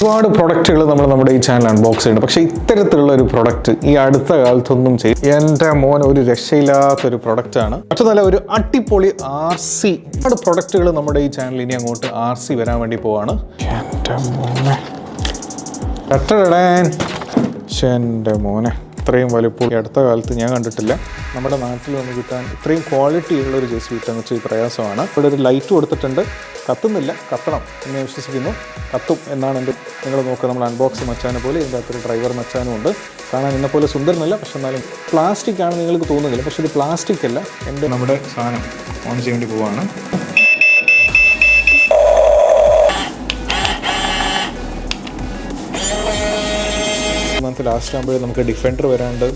ഒരുപാട് പ്രൊഡക്റ്റുകൾ നമ്മൾ നമ്മുടെ ഈ ചാനൽ അൺബോക്സ് ചെയ്യുന്നുണ്ട്. പക്ഷേ ഇത്തരത്തിലുള്ള ഒരു പ്രൊഡക്റ്റ് ഈ അടുത്ത കാലത്തൊന്നും ചെയ്യും എന്റെ മോൻ ഒരു രക്ഷയില്ലാത്തൊരു പ്രൊഡക്റ്റാണ് മറ്റൊന്നല്ല ഒരു അട്ടിപ്പൊളി ആർ സി ഒരുപാട് പ്രൊഡക്റ്റുകൾ നമ്മുടെ ഈ ചാനൽ ഇനി അങ്ങോട്ട് ആർ സി വരാൻ വേണ്ടി പോവാണ്. എന്റെ മോനെ. എന്റെ മോനെ. ഇത്രയും വലുപ്പം അടുത്ത കാലത്ത് ഞാൻ കണ്ടിട്ടില്ല. നമ്മുടെ നാട്ടിൽ വന്ന് കിട്ടാൻ ഇത്രയും ക്വാളിറ്റി ഉള്ള ഒരു ജെ സി കിട്ടാൻ വെച്ചാൽ പ്രയാസമാണ്. ഇവിടെ ഒരു ലൈറ്റ് കൊടുത്തിട്ടുണ്ട്. കത്തുന്നില്ല. കത്തണം എന്നെ വിശ്വസിക്കുന്നു. കത്തും എന്നാണ് എന്റെ നിങ്ങൾ നോക്കുക നമ്മൾ അൺബോക്സ് മച്ചാനെ പോലെ ഇതിന്റെ അകത്തൊരു ഡ്രൈവർ മച്ചാനും ഉണ്ട്. കാണാൻ എന്നെ പോലെ സുന്ദരനല്ല. പക്ഷെ എന്നാലും പ്ലാസ്റ്റിക് ആണ് നിങ്ങൾക്ക് തോന്നുന്നില്ല. പക്ഷെ ഇത് പ്ലാസ്റ്റിക് അല്ല. എന്റെ നമ്മുടെ സാധനം ഓൺ ചെയ്യേണ്ടി പോവാണ്. മന്ത് ലാസ്റ്റ് ആകുമ്പോഴേ നമുക്ക് ഡിഫൻഡർ വരാണ്ട്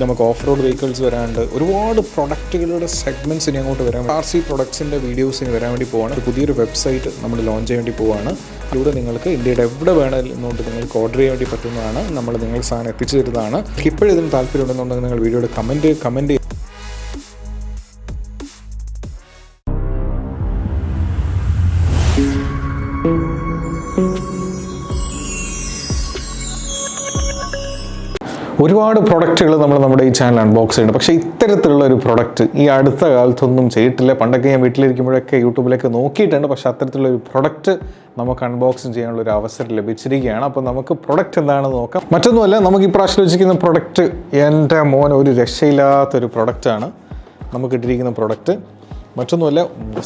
നമുക്ക് ഓഫ് റോഡ് വെഹിക്കിൾസ് വരാണ്ട് ഒരുപാട് പ്രൊഡക്റ്റുകളുടെ സെഗ്മെന്റ്സ് ഇനി അങ്ങോട്ട് വരാൻ ആർ സി പ്രൊഡക്ട്സിന്റെ വീഡിയോസ് ഇനി വരാൻ വേണ്ടി പോവാണ്. പുതിയൊരു വെബ്സൈറ്റ് നമ്മൾ ലോഞ്ച് ചെയ്യാൻ വേണ്ടി പോവാണ്. ഇതിലൂടെ നിങ്ങൾക്ക് ഇന്ത്യയുടെ എവിടെ വേണമെന്നുകൊണ്ട് നിങ്ങൾക്ക് ഓർഡർ ചെയ്യാൻ വേണ്ടി പറ്റുന്നതാണ്. നമ്മൾ നിങ്ങൾ സാധനം എത്തിച്ചു തരുന്നതാണ്. ഇപ്പോഴും ഇതിന് താല്പര്യമുണ്ടെന്നുണ്ടെങ്കിൽ നിങ്ങൾ വീഡിയോയുടെ കമന്റ് കമന്റ് ഒരുപാട് പ്രൊഡക്റ്റുകൾ നമ്മൾ നമ്മുടെ ഈ ചാനൽ അൺബോക്സ് ചെയ്യുന്നുണ്ട്. പക്ഷേ ഇത്തരത്തിലുള്ള ഒരു പ്രൊഡക്റ്റ് ഈ അടുത്ത കാലത്തൊന്നും ചെയ്തിട്ടില്ല. പണ്ടൊക്കെ ഞാൻ വീട്ടിലിരിക്കുമ്പോഴൊക്കെ യൂട്യൂബിലൊക്കെ നോക്കിയിട്ടുണ്ട്. പക്ഷേ അത്തരത്തിലുള്ള ഒരു പ്രൊഡക്റ്റ് നമുക്ക് അൺബോക്സിങ് ചെയ്യാനുള്ള ഒരു അവസരം ലഭിച്ചിരിക്കുകയാണ്. അപ്പോൾ നമുക്ക് പ്രൊഡക്റ്റ് എന്താണെന്ന് നോക്കാം. മറ്റൊന്നുമല്ല നമുക്ക് ഈ പ്രാവശ്യം വെച്ചിരിക്കുന്ന പ്രൊഡക്റ്റ് എന്റെ മോൻ ഒരു രക്ഷയില്ലാത്തൊരു പ്രൊഡക്റ്റാണ് നമുക്ക് ഇട്ടിരിക്കുന്ന പ്രൊഡക്റ്റ് മറ്റൊന്നുമല്ല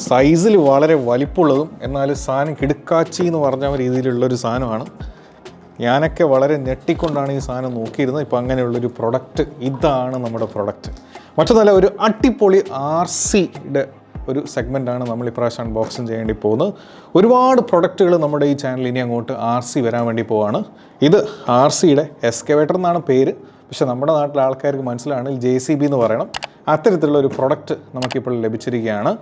സൈസിൽ വളരെ വലിപ്പമുള്ളതും എന്നാൽ സാധനം കിടുക്കാച്ചി എന്ന് പറഞ്ഞ രീതിയിലുള്ളൊരു സാധനമാണ്. ഞാനൊക്കെ വളരെ ഞെട്ടിക്കൊണ്ടാണ് ഈ സാധനം നോക്കിയിരുന്നത്. ഇപ്പോൾ അങ്ങനെയുള്ളൊരു പ്രൊഡക്റ്റ് ഇതാണ് നമ്മുടെ പ്രൊഡക്റ്റ് മറ്റൊന്നല്ല ഒരു അടിപൊളി ആർ സിയുടെ ഒരു സെഗ്മെന്റാണ് നമ്മൾ ഇപ്രാവശ്യം അൺബോക്സിങ് ചെയ്യേണ്ടി പോകുന്നത്. ഒരുപാട് പ്രൊഡക്റ്റുകൾ നമ്മുടെ ഈ ചാനൽ ഇനി അങ്ങോട്ട് ആർ സി വരാൻ വേണ്ടി പോവാണ്. ഇത് ആർ സിയുടെ എസ്കവേറ്റർ എന്നാണ് പേര്. പക്ഷേ നമ്മുടെ നാട്ടിലെ ആൾക്കാർക്ക് മനസ്സിലാണെങ്കിൽ ജെ സി ബി എന്ന് പറയണം. അത്തരത്തിലുള്ള ഒരു പ്രൊഡക്റ്റ് നമുക്കിപ്പോൾ ലഭിച്ചിരിക്കുകയാണ്.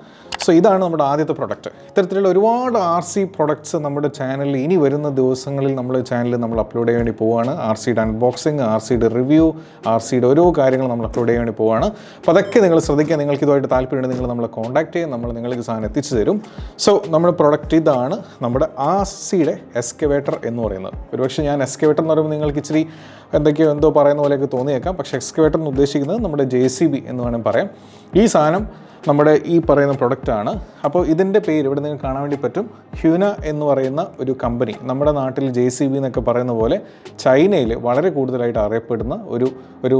സോ ഇതാണ് നമ്മുടെ ആദ്യത്തെ പ്രൊഡക്റ്റ് ഇത്തരത്തിലുള്ള ഒരുപാട് ആർ സി പ്രൊഡക്ട്സ് നമ്മുടെ ചാനലിൽ ഇനി വരുന്ന ദിവസങ്ങളിൽ നമ്മൾ ചാനലിൽ നമ്മൾ അപ്ലോഡ് ചെയ്യാൻ വേണ്ടി പോവുകയാണ് ആർ സിയുടെ അൺബോക്സിങ് ആർ സിയുടെ റിവ്യൂ ആർ സിയുടെ ഓരോ കാര്യങ്ങളും നമ്മൾ അപ്ലോഡ് ചെയ്യാൻ വേണ്ടി പോവുകയാണ് അപ്പോൾ അതൊക്കെ നിങ്ങൾ ശ്രദ്ധിക്കുക. നിങ്ങൾക്ക് ഇതുമായിട്ട് താല്പര്യമുണ്ട് നിങ്ങൾ നമ്മളെ കോൺടാക്ട് ചെയ്യും നമ്മൾ നിങ്ങൾക്ക് സാധനം എത്തിച്ചു തരും. സോ നമ്മുടെ പ്രൊഡക്റ്റ് ഇതാണ് നമ്മുടെ ആർ സിയുടെ എസ്കവേറ്റർ എന്ന് പറയുന്നത്. ഒരുപക്ഷെ ഞാൻ എസ്കവേറ്റർ എന്ന് പറയുമ്പോൾ നിങ്ങൾക്ക് ഇച്ചിരി എന്തൊക്കെയോ എന്തോ പറയുന്ന പോലെയൊക്കെ തോന്നിയേക്കാം. പക്ഷേ എക്സ്കവേറ്റർ എന്ന് ഉദ്ദേശിക്കുന്നത് നമ്മുടെ ജെ സി ബി എന്ന് വേണമെങ്കിൽ പറയാം. ഈ സാധനം നമ്മുടെ ഈ പറയുന്ന പ്രൊഡക്റ്റാണ് അപ്പോൾ ഇതിന്റെ പേര് ഇവിടെ നിങ്ങൾക്ക് കാണാൻ വേണ്ടി പറ്റും. ഹ്യൂന എന്ന് പറയുന്ന ഒരു കമ്പനി നമ്മുടെ നാട്ടിൽ ജെ സി ബി എന്നൊക്കെ പറയുന്ന പോലെ ചൈനയിൽ വളരെ കൂടുതലായിട്ട് അറിയപ്പെടുന്ന ഒരു ഒരു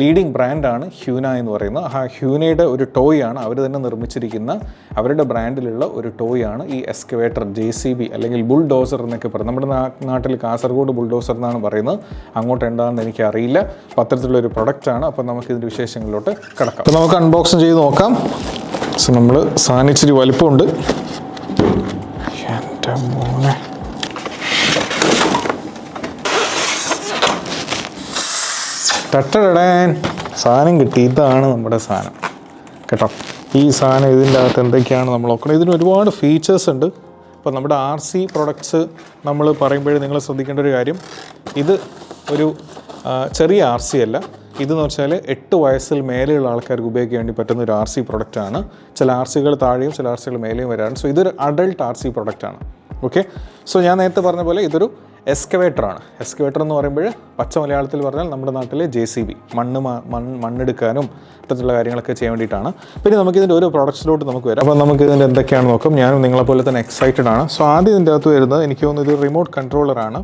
ലീഡിങ് ബ്രാൻഡാണ് ഹ്യൂന എന്ന് പറയുന്നത്. ആ ഹ്യൂനയുടെ ഒരു ടോയ് ആണ് അവർ തന്നെ നിർമ്മിച്ചിരിക്കുന്ന. അവരുടെ ബ്രാൻഡിലുള്ള ഒരു ടോയ് ആണ് ഈ എസ്കവേറ്റർ ജെ സി ബി അല്ലെങ്കിൽ ബുൾഡോസർ എന്നൊക്കെ പറയും നമ്മുടെ നാട്ടിൽ കാസർഗോഡ് ബുൾഡോസർ എന്നാണ് പറയുന്നത്. അങ്ങോട്ട് എന്താണെന്ന് എനിക്ക് അറിയില്ല അപ്പോൾ അത്തരത്തിലുള്ള ഒരു പ്രൊഡക്റ്റാണ് അപ്പോൾ നമുക്ക് ഇതിന്റെ വിശേഷങ്ങളിലോട്ട് കിടക്കാം. അപ്പോൾ നമുക്ക് അൺബോക്സ് ചെയ്ത് നോക്കാം. സോ നമ്മൾ സാധനം വലിപ്പമുണ്ട്. എന്റെ മോനെ. ടട്ടടടാൻ. സാധനം കിട്ടി. ഇതാണ് നമ്മുടെ സാധനം. കേട്ടോ. ഈ സാധനം ഇതിന്റെ അകത്ത് എന്തൊക്കെയാണ് നമ്മൾ നോക്കണം? ഇതിന് ഒരുപാട് ഫീച്ചേഴ്സ് ഉണ്ട്. ഇപ്പോൾ നമ്മുടെ ആർ സി പ്രൊഡക്ട്സ് നമ്മൾ പറയുമ്പോഴേ നിങ്ങൾ ശ്രദ്ധിക്കേണ്ട ഒരു കാര്യം. ഇത് ഒരു ചെറിയ ആർ സി അല്ല. ഇതെന്ന് വെച്ചാൽ എട്ട് വയസ്സിൽ മേലെയുള്ള ആൾക്കാർക്ക് ഉപയോഗിക്കാൻ വേണ്ടി പറ്റുന്ന ഒരു ആർ സി പ്രൊഡക്റ്റാണ് ചില ആർ സികൾ താഴെയും ചില ആർ സികൾ മേലെയും വരാറുണ്ട്. സോ ഇതൊരു അഡൾട്ട് ആർ സി പ്രൊഡക്റ്റാണ് ഓക്കെ സോ ഞാൻ നേരത്തെ പറഞ്ഞ പോലെ ഇതൊരു എസ്കവേറ്റർ ആണ്. എസ്കവേറ്റർ എന്ന് പറയുമ്പോൾ പച്ച മലയാളത്തിൽ പറഞ്ഞാൽ നമ്മുടെ നാട്ടിലെ ജെ സി ബി മണ്ണ് മണ്ണ് മണ്ണെടുക്കാനും ഇത്തരത്തിലുള്ള കാര്യങ്ങളൊക്കെ ചെയ്യാൻ വേണ്ടിയിട്ടാണ്. പിന്നെ നമുക്കിതിന്റെ ഒരു പ്രോഡക്ട്സിലോട്ട് നമുക്ക് വരാം. അപ്പോൾ നമുക്ക് ഇതിന്റെ എന്തൊക്കെയാണെന്ന് നോക്കാം. ഞാനും നിങ്ങളെപ്പോലെ തന്നെ എക്സൈറ്റഡ് ആണ്. സോ ആദ്യം ഇതിന്റെ അകത്ത് വരുന്നത് എനിക്ക് തോന്നുന്നു ഇത് remote കൺട്രോളറാണ്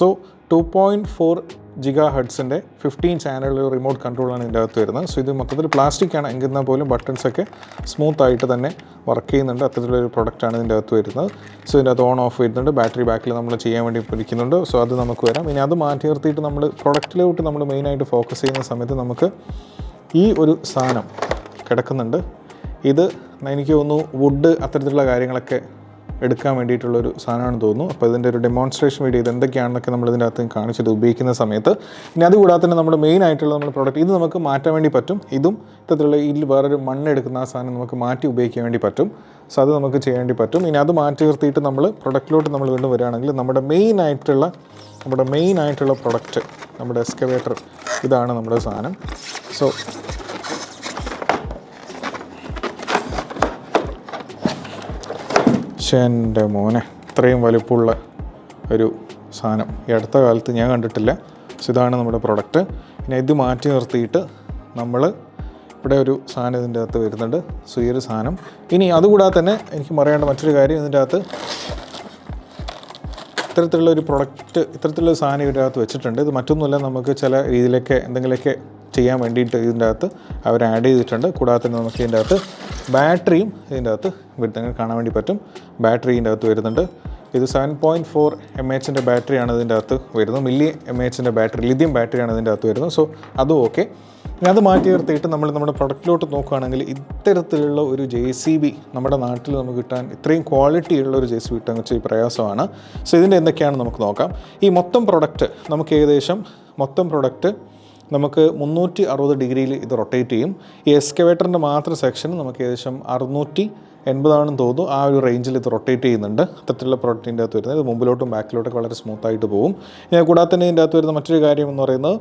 so two point four giga ഹെഡ്സിന്റെ fifteen ചാനലിൽ റിമോട്ട് കൺട്രോളാണ് ഇതിന്റെ അകത്ത് വരുന്നത്. സോ ഇത് മൊത്തത്തിൽ പ്ലാസ്റ്റിക് ആണ്. എങ്കിൽ പോലും ബട്ടൺസൊക്കെ സ്മൂത്ത് ആയിട്ട് തന്നെ വർക്ക് ചെയ്യുന്നുണ്ട്. അത്തരത്തിലൊരു പ്രൊഡക്റ്റാണ് ഇതിന്റെ അകത്ത് വരുന്നത്. സോ ഇതിന്റെ അകത്ത് ഓൺ ഓഫ് വരുന്നുണ്ട്. ബാറ്ററി ബാക്കിൽ നമ്മൾ ചെയ്യാൻ വേണ്ടി ഇരിക്കുന്നുണ്ട്. സോ അത് നമുക്ക് വരാം. ഇനി അത് മാറ്റി നിർത്തിയിട്ട് നമ്മൾ പ്രൊഡക്റ്റിലോട്ട് നമ്മൾ മെയിനായിട്ട് ഫോക്കസ് ചെയ്യുന്ന സമയത്ത് നമുക്ക് ഈ ഒരു സാധനം കിടക്കുന്നുണ്ട്. ഇത് എനിക്ക് തോന്നുന്നു വുഡ് അത്തരത്തിലുള്ള കാര്യങ്ങളൊക്കെ എടുക്കാൻ വേണ്ടിയിട്ടുള്ളൊരു സാധനമാണെന്ന് തോന്നുന്നു. അപ്പോൾ ഇതിന്റെ ഒരു ഡെമോൺസ്ട്രേഷൻ വീഡിയോ ഇത് എന്തൊക്കെയാണെന്നൊക്കെ നമ്മൾ ഇതിന്റെ അകത്ത് കാണിച്ചിട്ട് ഉപയോഗിക്കുന്ന സമയത്ത്. ഇനി അതുകൂടാതെ തന്നെ നമ്മുടെ മെയിൻ ആയിട്ടുള്ള നമ്മുടെ പ്രോഡക്റ്റ് ഇത് നമുക്ക് മാറ്റാൻ വേണ്ടി പറ്റും. ഇതും ഇത്തരത്തിലുള്ള ഇതിൽ വേറൊരു മണ്ണ് എടുക്കുന്ന ആ സാധനം നമുക്ക് മാറ്റി ഉപയോഗിക്കാൻ വേണ്ടി പറ്റും. സോ അത് നമുക്ക് ചെയ്യാൻ വേണ്ടി പറ്റും. ഇനി അത് മാറ്റി നിർത്തിയിട്ട് നമ്മൾ പ്രൊഡക്റ്റിലോട്ട് നമ്മൾ വീണ്ടും വരികയാണെങ്കിൽ നമ്മുടെ മെയിൻ ആയിട്ടുള്ള നമ്മുടെ മെയിൻ ആയിട്ടുള്ള പ്രൊഡക്റ്റ് നമ്മുടെ എക്സ്കവേറ്റർ ഇതാണ് നമ്മുടെ സാധനം. സോ എന്റെ മോനെ ഇത്രയും വലുപ്പമുള്ള ഒരു സാധനം. ഈ അടുത്ത കാലത്ത് ഞാൻ കണ്ടിട്ടില്ല. സോ ഇതാണ് നമ്മുടെ പ്രൊഡക്റ്റ് ഇനി ഇത് മാറ്റി നിർത്തിയിട്ട് നമ്മൾ ഇവിടെ ഒരു സാധനം ഇതിന്റെ അകത്ത് വരുന്നുണ്ട്. സോ ഈ ഒരു സാധനം. ഇനി അതുകൂടാതെ തന്നെ എനിക്ക് പറയേണ്ട മറ്റൊരു കാര്യം ഇതിന്റെ അകത്ത് ഇത്തരത്തിലുള്ള ഒരു പ്രൊഡക്റ്റ് ഇത്തരത്തിലുള്ള സാധനം ഇതിന്റെ അകത്ത് വെച്ചിട്ടുണ്ട്. ഇത് മറ്റൊന്നുമല്ല നമുക്ക് ചില രീതിയിലൊക്കെ എന്തെങ്കിലുമൊക്കെ ചെയ്യാൻ വേണ്ടിയിട്ട് ഇതിന്റെ അകത്ത് അവർ ആഡ് ചെയ്തിട്ടുണ്ട്. കൂടാതെ തന്നെ നമുക്ക് ഇതിന്റെ അകത്ത് ബാറ്ററിയും ഇതിന്റെ അകത്ത് വരുന്നത് കാണാൻ വേണ്ടി പറ്റും. ബാറ്ററി ഇതിന്റെ അകത്ത് വരുന്നുണ്ട്. ഇത് സെവൻ പോയിന്റ് ഫോർ എം എച്ചിന്റെ ബാറ്ററിയാണ് ഇതിന്റെ അകത്ത് വരുന്നത്. മില്ലി എം എച്ചിന്റെ ബാറ്ററി ലിഥിയം ബാറ്ററിയാണ് ഇതിന്റെ അകത്ത് വരുന്നത്. സോ അതും ഓക്കെ അത് മാറ്റി നിർത്തിയിട്ട് നമ്മൾ നമ്മുടെ പ്രൊഡക്റ്റിലോട്ട് നോക്കുകയാണെങ്കിൽ ഇത്തരത്തിലുള്ള ഒരു ജെ സി ബി നമ്മുടെ നാട്ടിൽ നമുക്ക് കിട്ടാൻ ഇത്രയും ക്വാളിറ്റി ഉള്ള ഒരു ജെ സി ബി കിട്ടാൻ വെച്ചാൽ പ്രയാസമാണ്. സോ ഇതിന്റെ എന്തൊക്കെയാണ് നമുക്ക് നോക്കാം. ഈ മൊത്തം പ്രൊഡക്റ്റ് നമുക്ക് ഏകദേശം മൊത്തം പ്രൊഡക്റ്റ് നമുക്ക് മുന്നൂറ്റി അറുപത് ഡിഗ്രിയിൽ ഇത് റൊട്ടേറ്റ് ചെയ്യും. ഈ എക്സ്കവേറ്ററിന്റെ മാത്രം സെക്ഷൻ നമുക്ക് ഏകദേശം അറുന്നൂറ്റി എൺപതാണെന്ന് തോന്നുന്നു. ആ ഒരു റേഞ്ചിൽ ഇത് റൊട്ടേറ്റ് ചെയ്യുന്നുണ്ട്. അത്തരത്തിലുള്ള പ്രൊഡക്റ്റിന്റെ അകത്ത് വരുന്നത്. ഇത് മുമ്പിലോട്ടും ബാക്കിലോട്ടൊക്കെ വളരെ സ്മൂത്തായിട്ട് പോകും. ഞാൻ കൂടാതെ തന്നെ ഇതിന്റെ അകത്ത് വരുന്ന മറ്റൊരു കാര്യം എന്ന് പറയുന്നത്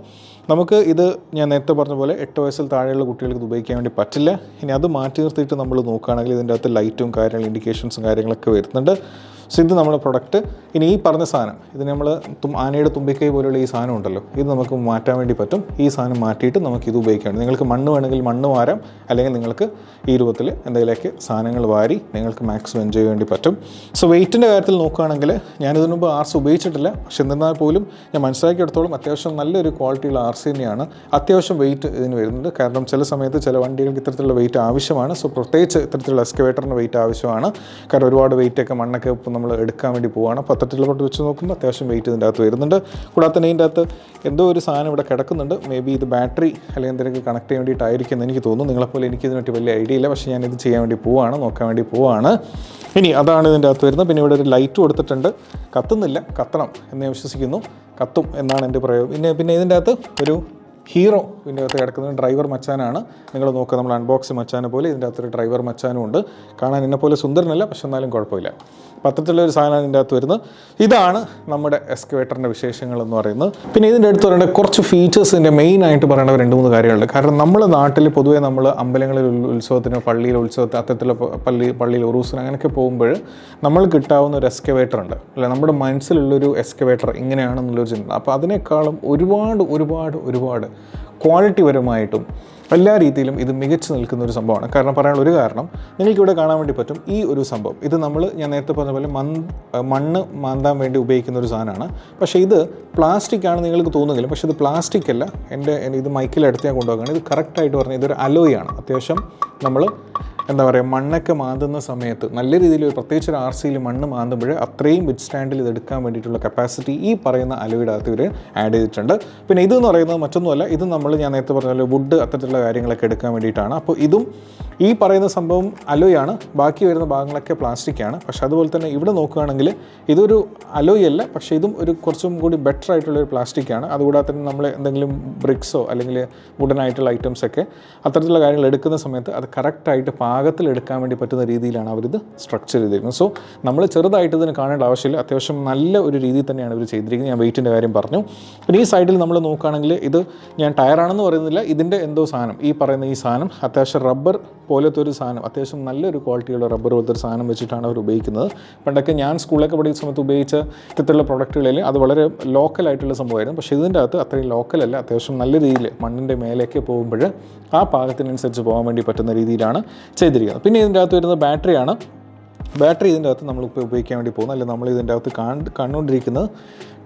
നമുക്ക് ഇത് ഞാൻ നേരത്തെ പറഞ്ഞ പോലെ എട്ട് വയസ്സിൽ താഴെയുള്ള കുട്ടികൾക്ക് ഇത് ഉപയോഗിക്കാൻ വേണ്ടി പറ്റില്ല. ഇനി അത് മാറ്റി നിർത്തിയിട്ട് നമ്മൾ നോക്കുകയാണെങ്കിൽ ഇതിന്റെ അകത്ത് ലൈറ്റും കാര്യങ്ങളും ഇൻഡിക്കേഷൻസും കാര്യങ്ങളൊക്കെ വരുന്നുണ്ട്. സോ ഇത് നമ്മുടെ പ്രൊഡക്റ്റ് ഇനി ഈ പറഞ്ഞ സാധനം ഇത് നമ്മൾ ആനയുടെ തുമ്പിക്കൈ പോലെയുള്ള ഈ സാധനം ഉണ്ടല്ലോ ഇത് നമുക്ക് മാറ്റാൻ വേണ്ടി പറ്റും. ഈ സാധനം മാറ്റിയിട്ട് നമുക്ക് ഇത് ഉപയോഗിക്കാം നിങ്ങൾക്ക് മണ്ണ് വേണമെങ്കിൽ മണ്ണ് വാരാം അല്ലെങ്കിൽ നിങ്ങൾക്ക് ഈ രൂപത്തിൽ എന്തെങ്കിലുമൊക്കെ സാധനങ്ങൾ വാരി നിങ്ങൾക്ക് മാക്സിമം എൻജോയ് വേണ്ടി പറ്റും. സോ വെയിറ്റിന്റെ കാര്യത്തിൽ നോക്കുകയാണെങ്കിൽ ഞാനിതിനു മുമ്പ് ആർസ് ഉപയോഗിച്ചിട്ടില്ല. പക്ഷെ എന്നിരുന്നാൽ പോലും ഞാൻ മനസ്സിലാക്കിയെടുത്തോളം അത്യാവശ്യം നല്ലൊരു ക്വാളിറ്റിയുള്ള ആർസ് തന്നെയാണ് അത്യാവശ്യം വെയിറ്റ് ഇതിന് വരുന്നുണ്ട് കാരണം ചില സമയത്ത് ചില വണ്ടികൾക്ക് ഇത്തരത്തിലുള്ള വെയിറ്റ് ആവശ്യമാണ്. സോ പ്രത്യേകിച്ച് ഇത്തരത്തിലുള്ള എക്സ്കവേറ്ററിന് വെയിറ്റ് ആവശ്യമാണ്. കാരണം ഒരുപാട് വെയിറ്റ് ഒക്കെ മണ്ണൊക്കെ നമ്മൾ എടുക്കാൻ വേണ്ടി പോവുകയാണ് അപ്പോൾ അത്തരത്തിലോട്ട് വെച്ച് നോക്കുമ്പോൾ അത്യാവശ്യം വെയിറ്റ് ഇതിന്റെ അകത്ത് വരുന്നുണ്ട്. കൂടാതെ തന്നെ ഇതിന്റെ അകത്ത് എന്തോ ഒരു സാധനം ഇവിടെ കിടക്കുന്നുണ്ട്. മേ ബി ഇത് ബാറ്ററി അല്ലെങ്കിൽ എന്തെങ്കിലും കണക്ട് ചെയ്യാൻ വേണ്ടിയിട്ടായിരിക്കും എന്ന് എനിക്ക് തോന്നുന്നു. നിങ്ങളെപ്പോലെ എനിക്ക് ഇതിനെപ്പറ്റി വലിയ ഐഡിയ ഇല്ല. പക്ഷേ ഞാനിത് ചെയ്യാൻ വേണ്ടി പോവുകയാണ് നോക്കാൻ വേണ്ടി പോവുകയാണ് ഇനി അതാണ് ഇതിന്റെ അകത്ത് വരുന്നത്. പിന്നെ ഇവിടെ ഒരു ലൈറ്റ് കൊടുത്തിട്ടുണ്ട് കത്തുന്നില്ല. കത്തണം എന്ന് ഞാൻ വിശ്വസിക്കുന്നു. കത്തും എന്നാണ് എന്റെ പ്രയോഗം. പിന്നെ പിന്നെ ഇതിന്റെ അകത്ത് ഒരു ഹീറോ ഇതിന്റെ അകത്ത് കിടക്കുന്നത് ഡ്രൈവർ മച്ചാനാണ്. നിങ്ങൾ നോക്കുക നമ്മൾ അൺബോക്സ് മച്ചാനെ പോലെ ഇതിന്റെ അകത്തൊരു ഡ്രൈവർ മച്ചാനും ഉണ്ട്. കാണാൻ എന്നെ പോലെ സുന്ദരനല്ല പക്ഷെ എന്നാലും കുഴപ്പമില്ല. പത്രത്തിലുള്ള ഒരു സാധനമാണ് ഇതിന്റെ അകത്ത് വരുന്നത്. ഇതാണ് നമ്മുടെ എക്സ്കവേറ്ററിന്റെ വിശേഷങ്ങൾ എന്ന് പറയുന്നത്. പിന്നെ ഇതിന്റെ അടുത്ത് പറയേണ്ട കുറച്ച് ഫീച്ചേഴ്സിന്റെ മെയിൻ ആയിട്ട് പറയേണ്ട രണ്ട് മൂന്ന് കാര്യങ്ങളുണ്ട്. കാരണം നമ്മൾ നാട്ടിൽ പൊതുവേ നമ്മൾ അമ്പലങ്ങളിൽ ഉത്സവത്തിന് പള്ളിയിലെ ഉത്സവത്തിന് അത്തരത്തിലുള്ള പള്ളി പള്ളിയിൽ ഉറൂസിന് അങ്ങനെയൊക്കെ പോകുമ്പോൾ നമ്മൾ കിട്ടാവുന്ന ഒരു എക്സ്കവേറ്റർ ഉണ്ട്. അല്ലെ? നമ്മുടെ മനസ്സിലുള്ളൊരു എക്സ്കവേറ്റർ ഇങ്ങനെയാണെന്നുള്ളൊരു ചിന്ത. അപ്പോൾ അതിനേക്കാളും ഒരുപാട് ഒരുപാട് ഒരുപാട് ക്വാളിറ്റി പരമായിട്ടും എല്ലാ രീതിയിലും ഇത് മികച്ചു നിൽക്കുന്ന ഒരു സംഭവമാണ്. കാരണം പറയാനുള്ള ഒരു കാരണം നിങ്ങൾക്കിവിടെ കാണാൻ വേണ്ടി പറ്റും ഈ ഒരു സംഭവം. ഇത് നമ്മൾ ഞാൻ നേരത്തെ പറഞ്ഞ പോലെ മണ്ണ് മാന്താൻ വേണ്ടി ഉപയോഗിക്കുന്ന ഒരു സാധനമാണ്. പക്ഷേ ഇത് പ്ലാസ്റ്റിക് ആണ് നിങ്ങൾക്ക് തോന്നുമെങ്കിലും പക്ഷേ ഇത് പ്ലാസ്റ്റിക് അല്ല. എന്റെ ഇത് മൈക്കിലെടുത്ത് ഞാൻ കൊണ്ടുപോകുകയാണ്. ഇത് കറക്റ്റായിട്ട് പറഞ്ഞാൽ ഇതൊരു അലോയാണ് അത്യാവശ്യം നമ്മൾ എന്താ പറയുക മണ്ണൊക്കെ മാന്തുന്ന സമയത്ത് നല്ല രീതിയിൽ പ്രത്യേകിച്ച് ഒരു ആർ സിയിൽ മണ്ണ് മാന്തുമ്പോൾ അത്രയും വിറ്റ് സ്റ്റാൻഡിൽ ഇത് എടുക്കാൻ വേണ്ടിയിട്ടുള്ള കപ്പാസിറ്റി ഈ പറയുന്ന അലോയുടെ അകത്ത് ഇവർ ആഡ് ചെയ്തിട്ടുണ്ട്. പിന്നെ ഇതെന്ന് പറയുന്നത് മറ്റൊന്നുമല്ല. ഇത് നമ്മൾ ഞാൻ നേരത്തെ പറഞ്ഞ പോലെ വുഡ് അത്തരത്തിലുള്ള കാര്യങ്ങളൊക്കെ എടുക്കാൻ വേണ്ടിയിട്ടാണ്. അപ്പോൾ ഇതും ഈ പറയുന്ന സംഭവം അലോയാണ്. ബാക്കി വരുന്ന ഭാഗങ്ങളൊക്കെ പ്ലാസ്റ്റിക് ആണ്. പക്ഷെ അതുപോലെ തന്നെ ഇവിടെ നോക്കുകയാണെങ്കിൽ ഇതൊരു അലോയ് അല്ല. പക്ഷേ ഇതും ഒരു കുറച്ചും കൂടി ബെറ്റർ ആയിട്ടുള്ള ഒരു പ്ലാസ്റ്റിക് ആണ്. അതുകൂടാതെ തന്നെ നമ്മൾ എന്തെങ്കിലും ബ്രിക്സോ അല്ലെങ്കിൽ വുഡൻ ആയിട്ടുള്ള ഐറ്റംസ് ഒക്കെ അത്തരത്തിലുള്ള കാര്യങ്ങൾ എടുക്കുന്ന സമയത്ത് അത് കറക്റ്റായിട്ട് പാകത്തിൽ എടുക്കാൻ വേണ്ടി പറ്റുന്ന രീതിയിലാണ് അവരിത് സ്ട്രക്ചർ ചെയ്തിരിക്കുന്നത്. സോ നമ്മൾ ചെറുതായിട്ട് ഇതിന് കാണേണ്ട ആവശ്യമില്ല. അത്യാവശ്യം നല്ല ഒരു രീതിയിൽ തന്നെയാണ് ഇവർ ചെയ്തിരിക്കുന്നത്. ഞാൻ വെയിറ്റിന്റെ കാര്യം പറഞ്ഞു. പിന്നെ ഈ സൈഡിൽ നമ്മൾ നോക്കുകയാണെങ്കിൽ ഇത് ഞാൻ ടയറാണെന്ന് പറയുന്നില്ല. ഇതിന്റെ എന്തോ സാധനം ഈ പറയുന്ന ഈ സാധനം അത്യാവശ്യം റബ്ബർ പോലത്തെ ഒരു സാധനം. അത്യാവശ്യം നല്ലൊരു ക്വാളിറ്റിയുള്ള റബ്ബർ പോലത്തെ ഒരു സാധനം വെച്ചിട്ടാണ് അവർ ഉപയോഗിക്കുന്നത്. പണ്ടൊക്കെ ഞാൻ സ്കൂളൊക്കെ പഠിക്കുന്ന സമയത്ത് ഉപയോഗിച്ച ഇത്തരത്തിലുള്ള പ്രൊഡക്റ്റുകളിൽ അത് വളരെ ലോക്കലായിട്ടുള്ള സംഭവമായിരുന്നു. പക്ഷേ ഇതിന്റെ അകത്ത് അത്രയും ലോക്കലല്ല അത്യാവശ്യം നല്ല രീതിയിൽ മണ്ണിന്റെ മേലേക്ക് പോകുമ്പോൾ ആ പാകത്തിനനുസരിച്ച് പോകാൻ വേണ്ടി പറ്റുന്ന രീതിയിലാണ് ചെയ്തിരിക്കുന്നത്. പിന്നെ ഇതിന്റെ അകത്ത് വരുന്ന ബാറ്ററിയാണ് ബാറ്ററി ഇതിന്റെ അകത്ത് നമ്മൾ ഉപയോഗിക്കാൻ വേണ്ടി പോകുന്നത് അല്ലെങ്കിൽ നമ്മൾ ഇതിന്റെ അകത്ത് കാണ് കണ്ടുകൊണ്ടിരിക്കുന്നത്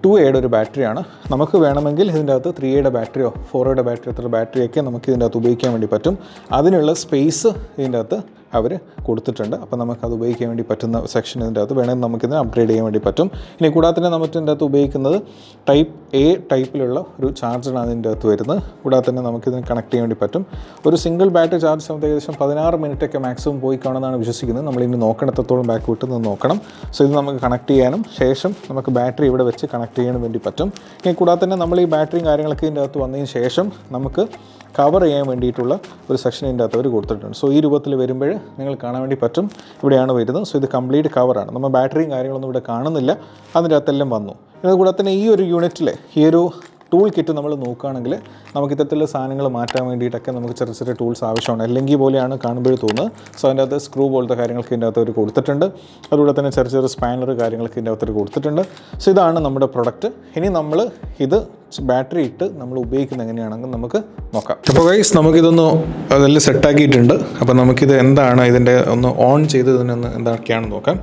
ടു എയുടെ ഒരു ബാറ്ററിയാണ്. നമുക്ക് വേണമെങ്കിൽ ഇതിന്റെ അകത്ത് ത്രീ എയുടെ ബാറ്ററിയോ ഫോർ എയുടെ ബാറ്ററി അത്ര ബാറ്ററിയൊക്കെ നമുക്ക് ഇതിന്റെ അകത്ത് ഉപയോഗിക്കാൻ വേണ്ടി പറ്റും. അതിനുള്ള സ്പേസ് ഇതിന്റെ അകത്ത് അവർ കൊടുത്തിട്ടുണ്ട്. അപ്പോൾ നമുക്ക് അത് ഉപയോഗിക്കാൻ വേണ്ടി പറ്റുന്ന സെക്ഷൻ ഇതിന്റെ അകത്ത് വേണമെങ്കിൽ നമുക്കിതിനെ അപ്ഗ്രേഡ് ചെയ്യാൻ വേണ്ടി പറ്റും. ഇനി കൂടാതെ തന്നെ നമുക്ക് ഇതിന്റെ അകത്ത് ഉപയോഗിക്കുന്നത് ടൈപ്പ് എ ടൈപ്പിലുള്ള ഒരു ചാർജറാണ് ഇതിന്റെ അകത്ത് വരുന്നത്. കൂടാതെ തന്നെ നമുക്കിതിന് കണക്ട് ചെയ്യാൻ വേണ്ടി പറ്റും. ഒരു സിംഗിൾ ബാറ്ററി ചാർജ് സമയത്ത് ഏകദേശം പതിനാറ് മിനിറ്റ് ഒക്കെ മാക്സിമം പോയി കാണുമെന്നാണ് വിശ്വസിക്കുന്നത്. നമ്മൾ ഇനി നോക്കണത്തോളം ബാക്ക് വിട്ട് നിന്ന് നോക്കണം. സോ ഇത് നമുക്ക് കണക്ട് ചെയ്യാനും ശേഷം നമുക്ക് ബാറ്ററി ഇവിടെ വെച്ച് കണക്ട് ചെയ്യാനും വേണ്ടി പറ്റും. ഇനി കൂടാതെ തന്നെ നമ്മൾ ഈ ബാറ്ററിയും കാര്യങ്ങളൊക്കെ ഇതിന്റെ അകത്ത് വന്നതിന് ശേഷം നമുക്ക് കവർ ചെയ്യാൻ വേണ്ടിയിട്ടുള്ള ഒരു സെക്ഷൻ ഇതിന്റെ അകത്ത് അവർ കൊടുത്തിട്ടുണ്ട്. സോ ഈ രൂപത്തിൽ വരുമ്പോൾ നിങ്ങൾ കാണാൻ വേണ്ടി പറ്റും. ഇവിടെയാണ് വരുന്നത്. സോ ഇത് കംപ്ലീറ്റ് കവറാണ് നമ്മൾ ബാറ്ററിയും കാര്യങ്ങളൊന്നും ഇവിടെ കാണുന്നില്ല. അതിന്റെ അകത്തെല്ലാം വന്നു. കൂടാതെ തന്നെ ഈ ഒരു യൂണിറ്റിലെ ഈ ഒരു ടൂൾ കിറ്റ് നമ്മൾ നോക്കുകയാണെങ്കിൽ നമുക്ക് ഇത്തരത്തിലുള്ള സാധനങ്ങൾ മാറ്റാൻ വേണ്ടിയിട്ടൊക്കെ നമുക്ക് ചെറിയ ചെറിയ ടൂൾസ് ആവശ്യമാണ്. അല്ലെങ്കിൽ പോലെയാണ് കാണുമ്പോൾ തോന്നുന്നത്. സോ അതിന്റെ അകത്ത് സ്ക്രൂ പോലത്തെ കാര്യങ്ങൾക്ക് ഇതിന്റെ അകത്ത് അവർ കൊടുത്തിട്ടുണ്ട്. അതുപോലെ തന്നെ ചെറിയ ചെറിയ സ്പാനർ കാര്യങ്ങൾക്ക് ഇതിന്റെ അകത്ത് കൊടുത്തിട്ടുണ്ട്. സോ ഇതാണ് നമ്മുടെ പ്രൊഡക്റ്റ് ഇനി നമ്മൾ ഇത് ബാറ്ററി ഇട്ട് നമ്മൾ ഉപയോഗിക്കുന്നത് എങ്ങനെയാണെങ്കിൽ നമുക്ക് നോക്കാം. അപ്പോൾ ഗൈസ് നമുക്കിതൊന്ന് അതെല്ലാം സെറ്റാക്കിയിട്ടുണ്ട് അപ്പോൾ നമുക്കിത് എന്താണ് ഇതിന്റെ ഒന്ന് ഓൺ ചെയ്ത് ഇതിനൊന്ന് എന്തൊക്കെയാണെന്ന് നോക്കാം.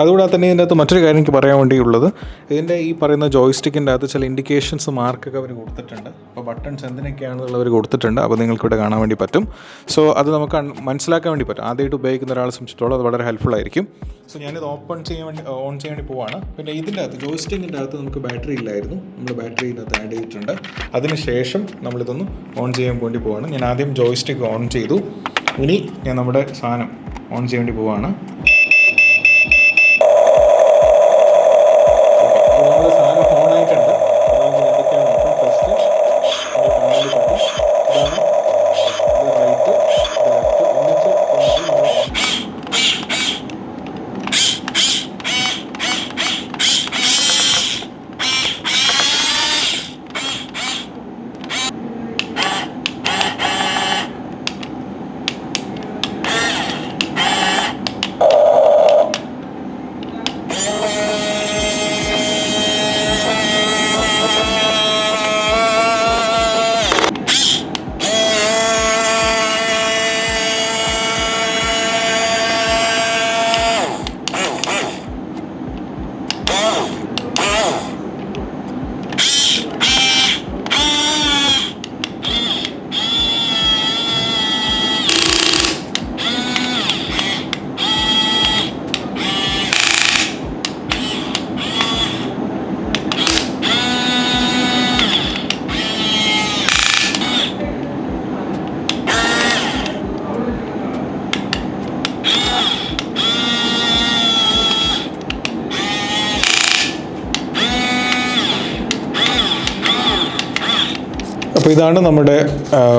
അതുകൂടാതെ തന്നെ ഇതിന്റെ അകത്ത് മറ്റൊരു കാര്യം എനിക്ക് പറയാൻ വേണ്ടിയുള്ളത്. ഇതിന്റെ ഈ പറയുന്ന ജോയ്സ്റ്റിക്കിന്റെ അകത്ത് ചില ഇൻഡിക്കേഷൻസ് മാർക്കൊക്കെ അവർ കൊടുത്തിട്ടുണ്ട്. അപ്പോൾ ബട്ടൺസ് എന്തിനൊക്കെയാണെന്നുള്ളത് അവർ കൊടുത്തിട്ടുണ്ട്. അപ്പോൾ നിങ്ങൾക്ക് ഇവിടെ കാണാൻ വേണ്ടി പറ്റും. സോ അത് നമുക്ക് മനസ്സിലാക്കാൻ വേണ്ടി പറ്റും. ആദ്യമായിട്ട് ഉപയോഗിക്കുന്ന ഒരാളെ സംബന്ധിച്ചിടത്തോളം അത് വളരെ ഹെൽപ്ഫുൾ ആയിരിക്കും. സോ ഞാനിത് ഓപ്പൺ ചെയ്യാൻ വേണ്ടി ഓൺ ചെയ്യാൻ വേണ്ടി പോവാണ്. പിന്നെ ഇതിന്റെ അകത്ത് ജോയ്സ്റ്റിക്കിന്റെ അകത്ത് നമുക്ക് ബാറ്ററി ഇല്ലായിരുന്നു. നമ്മൾ ബാറ്ററി ഇതിനകത്ത് ആഡ് ചെയ്തിട്ടുണ്ട്. അതിനുശേഷം നമ്മളിതൊന്ന് ഓൺ ചെയ്യാൻ വേണ്ടി പോവാണ്. ഞാൻ ആദ്യം ജോയ്സ്റ്റിക്ക് ഓൺ ചെയ്തു. ഇനി ഞാൻ നമ്മുടെ സാധനം ഓൺ ചെയ്യാൻ വേണ്ടി പോവാണ് അപ്പോൾ നമ്മുടെ സാധനം ഓൺ ആയിട്ടുണ്ട് അപ്പോൾ നമുക്ക് എന്തൊക്കെയാണ് നോക്കാം ഫസ്റ്റ് നമ്മൾ കാണാൻ വേണ്ടി പറ്റും ഇതാണ് ഇത് റൈറ്റ് ഇത് ലെഫ്റ്റ് ഒന്നിച്ച് ഒന്നിച്ച് നമ്മൾ on അപ്പോൾ ഇതാണ് നമ്മുടെ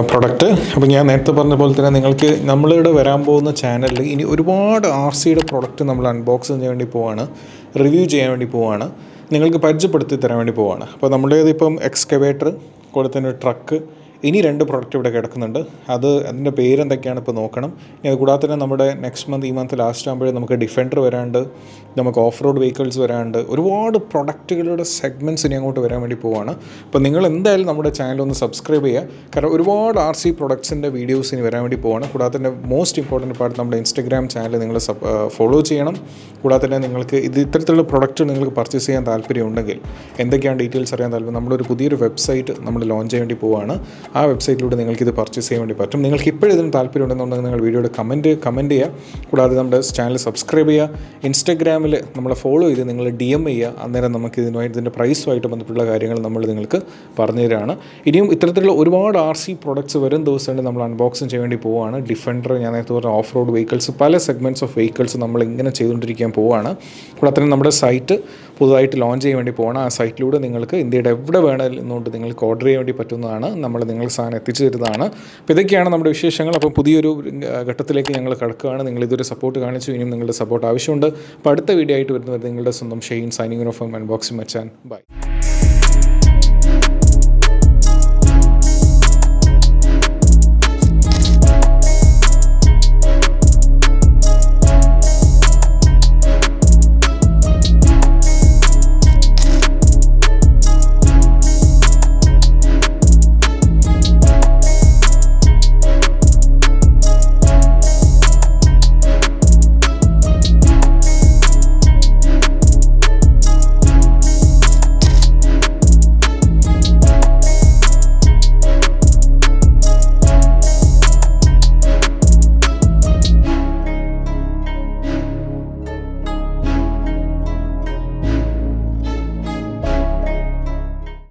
പ്രൊഡക്റ്റ് അപ്പോൾ ഞാൻ നേരത്തെ പറഞ്ഞ പോലെ തന്നെ നിങ്ങൾക്ക് നമ്മളിവിടെ വരാൻ പോകുന്ന ചാനലിൽ ഇനി ഒരുപാട് ആർ സിയുടെ പ്രൊഡക്റ്റ് നമ്മൾ അൺബോക്സ് ചെയ്യാൻ വേണ്ടി പോവാണ് റിവ്യൂ ചെയ്യാൻ വേണ്ടി പോവാണ് നിങ്ങൾക്ക് പരിചയപ്പെടുത്തി തരാൻ വേണ്ടി പോവാണ്. അപ്പോൾ നമ്മുടേത് ഇപ്പം എക്സ്കവേറ്റർ കൂടെ തന്നെ ട്രക്ക് ഇനി രണ്ട് പ്രൊഡക്റ്റ് ഇവിടെ കിടക്കുന്നുണ്ട്. അത് അതിന്റെ പേരെന്തൊക്കെയാണ് ഇപ്പോൾ നോക്കണം. ഇനി അതുകൂടാതെ തന്നെ നമ്മുടെ നെക്സ്റ്റ് മന്ത് ഈ മന്ത് ലാസ്റ്റ് ആകുമ്പോഴേ നമുക്ക് ഡിഫൻഡർ വരാണ്ട് നമുക്ക് ഓഫ് റോഡ് വെഹിക്കിൾസ് വരാണ്ട് ഒരുപാട് പ്രൊഡക്റ്റുകളുടെ സെഗ്മെന്റ്സ് ഇനി അങ്ങോട്ട് വരാൻ വേണ്ടി പോവാണ്. അപ്പോൾ നിങ്ങൾ എന്തായാലും നമ്മുടെ ചാനൽ ഒന്ന് സബ്സ്ക്രൈബ് ചെയ്യുക. കാരണം ഒരുപാട് ആർ സി പ്രൊഡക്ട്സിന്റെ വീഡിയോസ് ഇനി വരാൻ വേണ്ടി പോവാണ്. കൂടാതെ തന്നെ മോസ്റ്റ് ഇമ്പോർട്ടന്റ് പാർട്ട് നമ്മുടെ ഇൻസ്റ്റഗ്രാം ചാനൽ നിങ്ങൾ ഫോളോ ചെയ്യണം. കൂടാതെ തന്നെ നിങ്ങൾക്ക് ഇത് ഇത്തരത്തിലുള്ള പ്രൊഡക്റ്റ് നിങ്ങൾക്ക് പർച്ചേസ് ചെയ്യാൻ താല്പര്യമുണ്ടെങ്കിൽ എന്തൊക്കെയാണ് ഡീറ്റെയിൽസ് അറിയാൻ താല്പര്യം? നമ്മളൊരു പുതിയൊരു വെബ്സൈറ്റ് നമ്മൾ ലോഞ്ച് ചെയ്യേണ്ടി പോവാണ്. ആ വെബ്സൈറ്റിലൂടെ നിങ്ങൾക്കിത് പർച്ചേസ് ചെയ്യാൻ വേണ്ടി പറ്റും. നിങ്ങൾക്ക് ഇപ്പോഴും ഇതിന് താല്പര്യം ഉണ്ടെന്നുണ്ടെങ്കിൽ നിങ്ങൾ വീഡിയോയുടെ കമന്റ് കമന്റ് ചെയ്യുക. കൂടാതെ നമ്മുടെ ചാനൽ സബ്സ്ക്രൈബ് ചെയ്യുക. ഇൻസ്റ്റാഗ്രാമിൽ നമ്മളെ ഫോളോ ചെയ്ത് നിങ്ങൾ ഡി എം ചെയ്യുക. അന്നേരം നമുക്ക് ഇതിനുമായിട്ട് ഇതിന്റെ പ്രൈസുമായിട്ട് ബന്ധപ്പെട്ടുള്ള കാര്യങ്ങൾ നമ്മൾ നിങ്ങൾക്ക് പറഞ്ഞു തരാണ്. ഇനിയും ഇത്തരത്തിലുള്ള ഒരുപാട് ആർ സി പ്രൊഡക്ട്സ് വരും ദിവസങ്ങളിൽ നമ്മൾ അൺബോക്സിങ് ചെയ്യാൻ വേണ്ടി പോവുകയാണ്. ഡിഫൻഡർ ഞാൻ നേരത്തെ പറഞ്ഞ ഓഫ് റോഡ് വെഹിക്കിൾസ് പല സെഗ്മെന്റ്സ് ഓഫ് വെഹിക്കിൾസ് നമ്മൾ ഇങ്ങനെ ചെയ്തുകൊണ്ടിരിക്കാൻ പോവുകയാണ്. കൂടാതെ തന്നെ നമ്മുടെ സൈറ്റ് പുതുതായിട്ട് ലോഞ്ച് ചെയ്യാൻ വേണ്ടി പോകണം ആ സൈറ്റിലൂടെ നിങ്ങൾക്ക് ഇന്ത്യയുടെ എവിടെ വേണമെന്നുകൊണ്ട് നിങ്ങൾക്ക് ഓർഡർ ചെയ്യാൻ വേണ്ടി പറ്റുന്നതാണ്. നമ്മൾ നിങ്ങൾ സാധനം എത്തിച്ചു തരുന്നതാണ്. അപ്പോൾ ഇതൊക്കെയാണ് നമ്മുടെ വിശേഷങ്ങൾ. അപ്പോൾ പുതിയൊരു ഘട്ടത്തിലേക്ക് ഞങ്ങൾ കിടക്കുകയാണ്. നിങ്ങൾ ഇതൊരു സപ്പോർട്ട് കാണിച്ചു. ഇനിയും നിങ്ങളുടെ സപ്പോർട്ട് ആവശ്യമുണ്ട്. അപ്പോൾ അടുത്ത വീഡിയോ ആയിട്ട് വരുന്നത് നിങ്ങളുടെ സ്വന്തം ഷെയിൻ സൈനിങ് ഓഫ് അൺബോക്സിംഗ് മച്ചാൻ ബൈ